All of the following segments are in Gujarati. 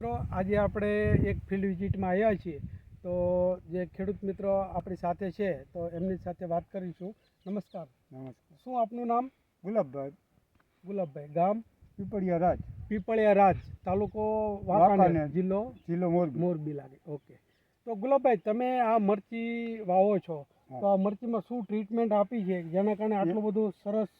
મિત્રો આજે આપણે એક ફિલ્ડ વિઝિટમાં આવ્યા છીએ. તો જે ખેડૂત મિત્રો આપણી સાથે છે તો એમની સાથે વાત કરીશું. નમસ્કાર. નમસ્કાર. શું આપનું નામ? ગુલાબભાઈ. ગુલાબભાઈ. ગામ? પીપળિયા રાજ. પીપળિયા રાજ તાલુકો વાંકાને. જિલ્લો? જિલ્લો મોરબી. મોરબી લાગે. ઓકે. તો ગુલાબભાઈ તમે આ મરચી વાવો છો. તો આ મરચીમાં શું ટ્રીટમેન્ટ આપી છે? જેના કારણે આટલું બધું સરસ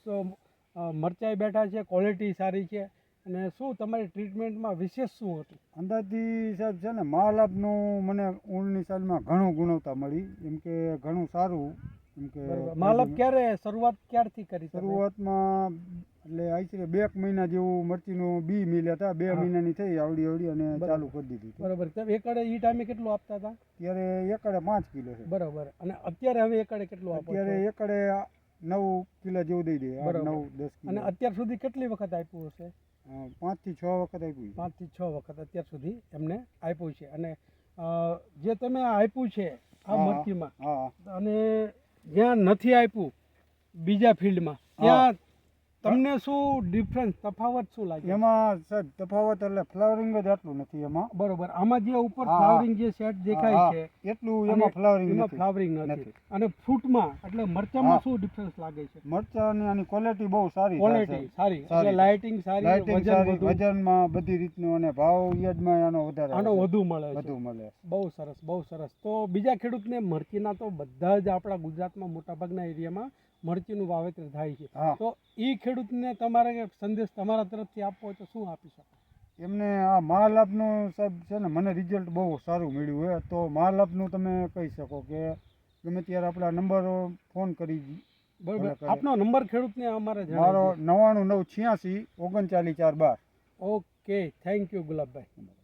મરચાઈ બેઠા છે ક્વોલિટી સારી છે? અને શું તમારી ટ્રીટમેન્ટમાં વિશેષ શું હતું? અંદાજી સાહેબ છે ને મહાલાભનું મને ઊંડની સાલમાં ઘણું ગુણવત્તા મળી. એમ કે ઘણું સારું. એમ કે બરોબર. ક્યારે શરૂઆત ક્યારથી કરી શરૂઆતમાં એટલે આશરે બે મહિના જેવું મરચીનું બી મિલ્યા હતા. બે મહિનાની થઈ આવડી આવડી અને ચાલુ કરી દીધી બરાબર. એકડે એ ટાઈમે કેટલું આપતા હતા? ત્યારે એકડે પાંચ કિલો છે. બરાબર. અને અત્યારે હવે એકડે કેટલું અત્યારે એકડે નવ કિલો જેવું દઈ દે નવ દસ અને અત્યાર સુધી કેટલી વખત આપ્યું હશે? પાંચથી છ વખત આપ્યું. પાંચથી છ વખત અત્યાર સુધી એમને આપ્યું છે અને જે તમે આપ્યું છે આ. મરચીમાં અને જ્યાં નથી આપ્યું બીજા ફિલ્ડમાં ત્યાં તમને શું ડિફરન્સ તફાવત શું લાગે? એમાં સાહેબ તફાવત એટલે ફ્લાવરિંગ જ આટલું નથી એમાં. બરોબર. આમાં જે ઉપર ફ્લાવરિંગ જે સેટ દેખાય છે એટલું એમાં ફ્લાવરિંગ એમાં ફ્લાવરિંગ નથી. અને ફ્રૂટમાં એટલે મરચામાં શું ડિફરન્સ લાગે છે? મરચાની આની ક્વોલિટી બહુ સારી ક્વોલિટી સારી. એટલે લાઇટિંગ સારી લાઇટિંગ સારી વજનમાં બધી રીતનું અને ભાવ યાર્ડમાં આનો વધારે આનો વધુ મળે વધુ મળે. બહુ સરસ બહુ સરસ. તો બીજા ખેડૂતને મરચીના તો બધા જ આપણા ગુજરાતમાં મોટાભાગના એરિયામાં મરચીનું વાવેતર થાય છે. તો એ ખેડૂતને તમારે સંદેશ તમારા તરફથી આપવો હોય તો શું આપી શકો? એમને આ મહાલાભનું સાહેબ છે ને મને રિઝલ્ટ બહુ સારું મળ્યું હોય તો મહાલાભનું તમે કહી શકો કે ગમે ત્યારે આપણા નંબર ફોન કરી બરાબર. આપનો નંબર ખેડૂતને અમારે મારો નવ્વાણું નવ છ્યાસી ઓગણચાલીસ ચાર બાર. Okay thank you Gulabbhai.